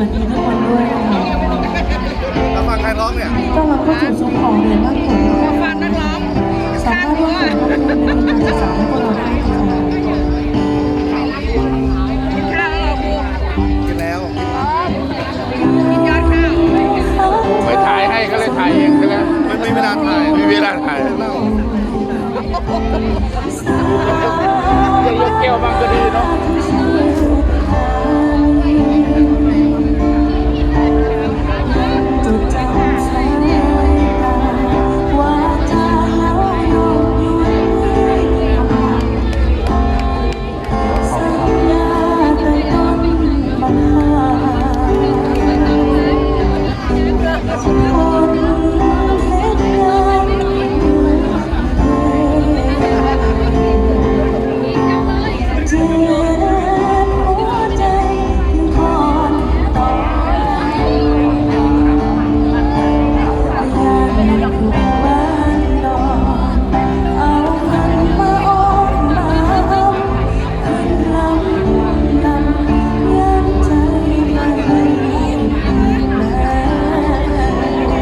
วัสดีทุกคนด้วยนะะเราฟังใครร้องเนี่ยก็เราก็ถือช่วงของเดือนมากกว่าฟังนักร้องสามารถร่วมกันได้ในการศึกษาให้พวกเราได้ไปถ่ายให้ก็เลยถ่ายเองใช่ไหมมัมีเวลาถ่ายมีเวลาถ่ายอย่าเลือกเกี่ยวบ้าง